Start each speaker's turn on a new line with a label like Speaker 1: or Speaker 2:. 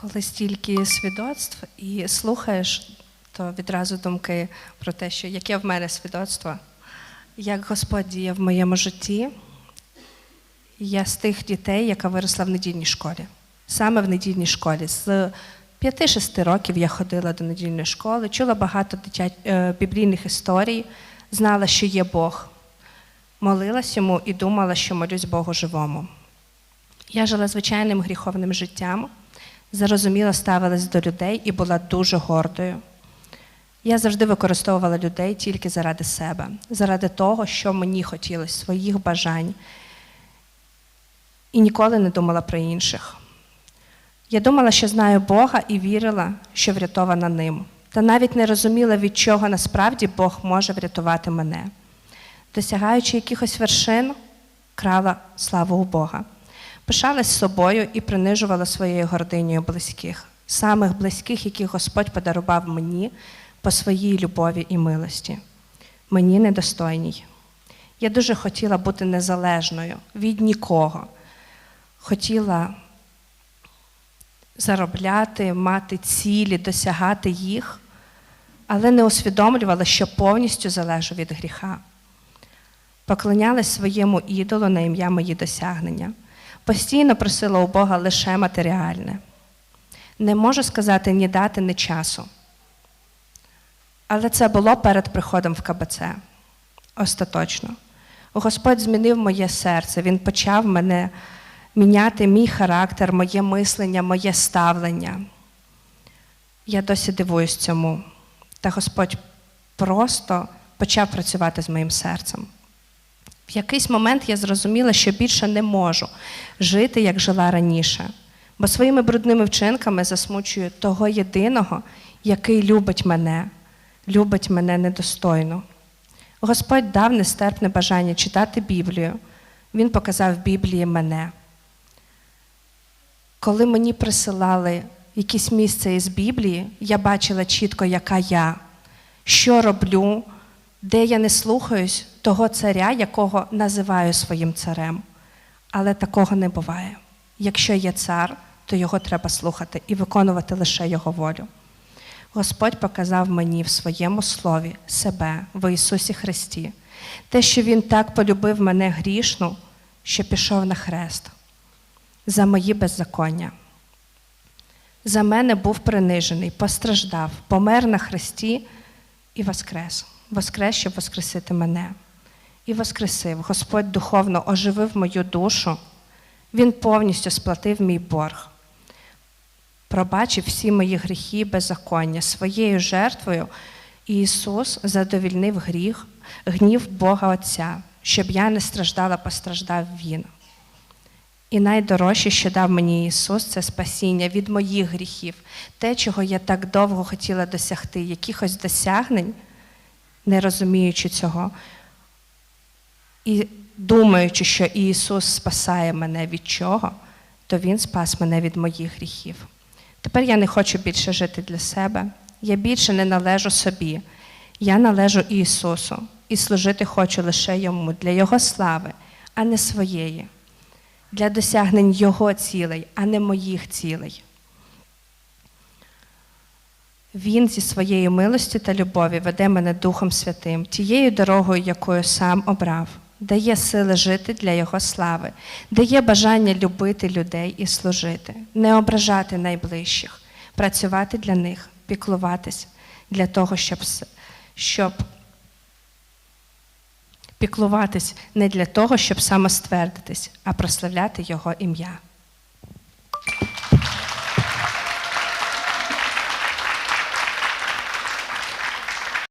Speaker 1: Коли стільки свідоцтв і слухаєш, то відразу думки про те, що яке в мене свідоцтво, як Господь діє в моєму житті. Я з тих дітей, яка виросла в недільній школі. Саме в недільній школі. З 5-6 років я ходила до недільної школи, чула багато дитя... е, біблійних історій, знала, що є Бог. Молилась йому і думала, що молюсь Богу живому. Я жила звичайним гріховним життям, зарозуміло ставилась до людей і була дуже гордою. Я завжди використовувала людей тільки заради себе, заради того, що мені хотілося, своїх бажань. І ніколи не думала про інших. Я думала, що знаю Бога і вірила, що врятована ним. Та навіть не розуміла, від чого насправді Бог може врятувати мене. Досягаючи якихось вершин, крала славу у Бога. Пишалась собою і принижувала своєю гординею близьких, самих близьких, яких Господь подарував мені по своїй любові і милості. Мені недостойній. Я дуже хотіла бути незалежною від нікого. Хотіла заробляти, мати цілі, досягати їх, але не усвідомлювала, що повністю залежу від гріха. Поклонялась своєму ідолу на ім'я мої досягнення. Постійно просила у Бога лише матеріальне. Не можу сказати ні дати, ні часу. Але це було перед приходом в КБЦ. Остаточно. Господь змінив моє серце, Він почав мене міняти мій характер, моє мислення, моє ставлення. Я досі дивуюсь цьому. Та Господь просто почав працювати з моїм серцем. В якийсь момент я зрозуміла, що більше не можу жити, як жила раніше, бо своїми брудними вчинками засмучую того єдиного, який любить мене, любить мене недостойно. Господь дав нестерпне бажання читати Біблію. Він показав в Біблії мене. Коли мені присилали якісь місце із Біблії, я бачила чітко, яка я, що роблю, де я не слухаюсь того царя, якого називаю своїм царем. Але такого не буває. Якщо є цар, то його треба слухати і виконувати лише його волю. Господь показав мені в своєму слові себе в Ісусі Христі, те, що Він так полюбив мене грішну, що пішов на хрест за мої беззаконня. За мене був принижений, постраждав, помер на хресті і воскрес. Воскрес, щоб воскресити мене. І воскресив. Господь духовно оживив мою душу, Він повністю сплатив мій борг, пробачив всі мої гріхи і беззаконня своєю жертвою. Ісус задовільнив гріх, гнів Бога Отця, щоб я не страждала, постраждав Він. І найдорожче, що дав мені Ісус, це спасіння від моїх гріхів, те, чого я так довго хотіла досягти, якихось досягнень, не розуміючи цього, і думаючи, що Ісус спасає мене від чого, то Він спас мене від моїх гріхів. Тепер я не хочу більше жити для себе, я більше не належу собі. Я належу Ісусу і служити хочу лише Йому для Його слави, а не своєї для досягнень Його цілей, а не моїх цілей. Він зі своєї милості та любові веде мене Духом Святим, тією дорогою, якою сам обрав, дає сили жити для Його слави, дає бажання любити людей і служити, не ображати найближчих, працювати для них, піклуватись для того, щоб, щоб піклуватись не для того, щоб самоствердитись, а прославляти Його ім'я.